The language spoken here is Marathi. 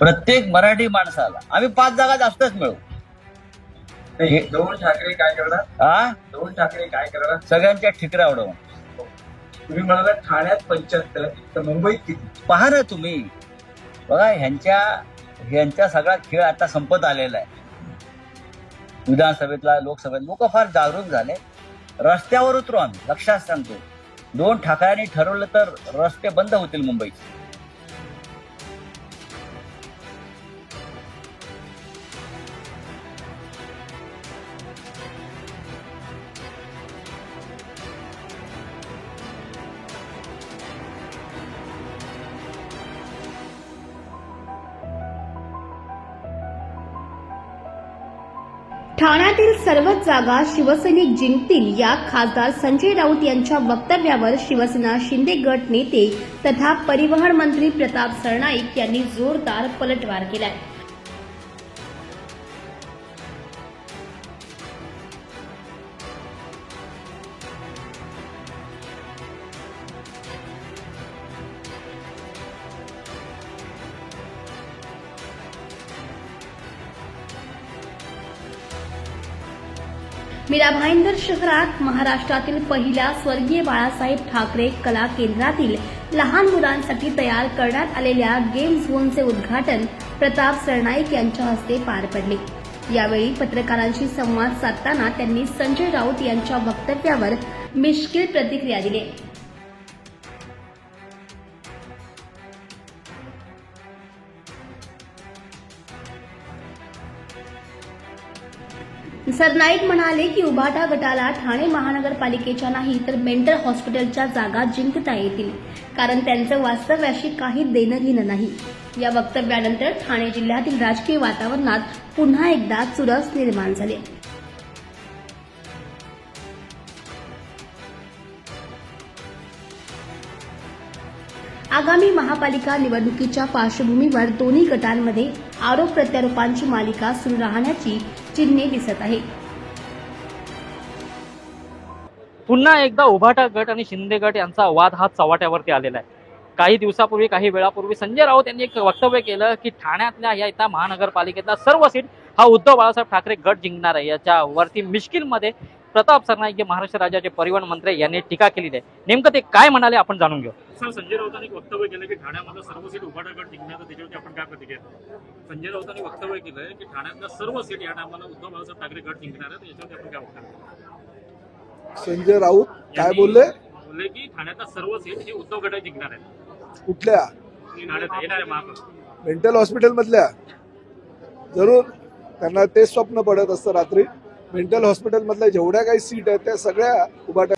प्रत्येक मराठी माणसाला. आम्ही पाच जागा जास्तच मिळू नाही, दोन ठाकरे काय करणार? हा दोन ठाकरे काय करणार? सगळ्यांच्या ठिकऱ्या उडवून तुम्ही म्हणाला ठाण्यात पंच्याहत्तर तर मुंबईत किती? पहा ना तुम्ही. बघा ह्यांच्या ह्यांचा सगळा खेळ आता संपत आलेला आहे. विधानसभेतला लोकसभेत लोक फार जागरूक झाले. रस्त्यावर उतरू आम्ही लक्षात सांगतो. दोन ठाकऱ्यांनी ठरवलं तर रस्ते बंद होतील मुंबईचे. ठाण्यातील सर्वच जागा शिवसैनिक जिंकतील या खासदार संजय राऊत यांच्या वक्तव्यावर शिवसेना शिंदे गट नेते तथा परिवहन मंत्री प्रताप सरनाईक यांनी जोरदार पलटवार केलाय. मीरा भाईंदर शहरात महाराष्ट्रातील पहिल्या स्वर्गीय बाळासाहेब ठाकरे कला केंद्रातील लहान मुलांसाठी तयार करण्यात आलेल्या गेम झोनचे उद्घाटन प्रताप सरनाईक यांच्या हस्ते पार पडले. यावेळी पत्रकारांशी संवाद साधताना त्यांनी संजय राऊत यांच्या वक्तव्यावर मिश्किल प्रतिक्रिया दिली. सरनाईक म्हणाले की उभाटा गटाला ठाणे महानगरपालिकेच्या नाही तर मेंटल हॉस्पिटलच्या जागा जिंकता येतील. कारण त्यांचं वास्तव्याशी काही देणं घेणं नाही. या वक्तव्यानंतर ठाणे जिल्ह्यातील राजकीय वातावरणात पुन्हा एकदा चुरस निर्माण झाले. आगामी महापालिका निवडणुकीच्या पार्श्वभूमीवर दोन्ही गटांमध्ये आरोप प्रत्यारोपांची मालिका सुरू राहण्याची चिन्हे दिसत आहे. पुन्हा एकदा उभाटा गट आणि शिंदे गट यांचा वाद हा चव्हाट्यावरती आलेला आहे. काही दिवसापूर्वी काही वेळापूर्वी संजय राऊत यांनी एक वक्तव्य केलं की ठाण्यातल्या या इथं महानगरपालिकेतला सर्व सीट हा उद्धव बाळासाहेब ठाकरे गट जिंकणार आहे. याच्या वरती मिश्किलमध्ये प्रताप सरनाईक जे महाराष्ट्र राज्याचे परिवहन मंत्री यांनी टीका केलेली आहे. नेमकं ते काय म्हणाले आपण जाणून घेऊ. सर संजय राऊतांनी वक्तव्य केलं की ठाण्यामधलं सर्व सीट उभाटा गट जिंकण्याचं त्याच्यावरती आपण काय प्रतिक्रिया? संजय राऊतांनी वक्तव्य केलंय की ठाण्यातल्या सर्व सीट या टायमाला उद्धव बाळासाहेब ठाकरे गट जिंकणार आहेत याच्यावरती आपण काय वक्तव्य संजय राऊत काय बोलले? बोलले की ठाण्यातल्या सर्व सीट हे उद्धव गटात जिंकणार आहेत. कुठल्या? आहे महापौर. मेंटल हॉस्पिटल मधल्या जरूर. त्यांना तेच स्वप्न पडत असतं रात्री. मेंटल हॉस्पिटल मधल्या जेवढ्या काही सीट आहेत त्या सगळ्या उभाट्या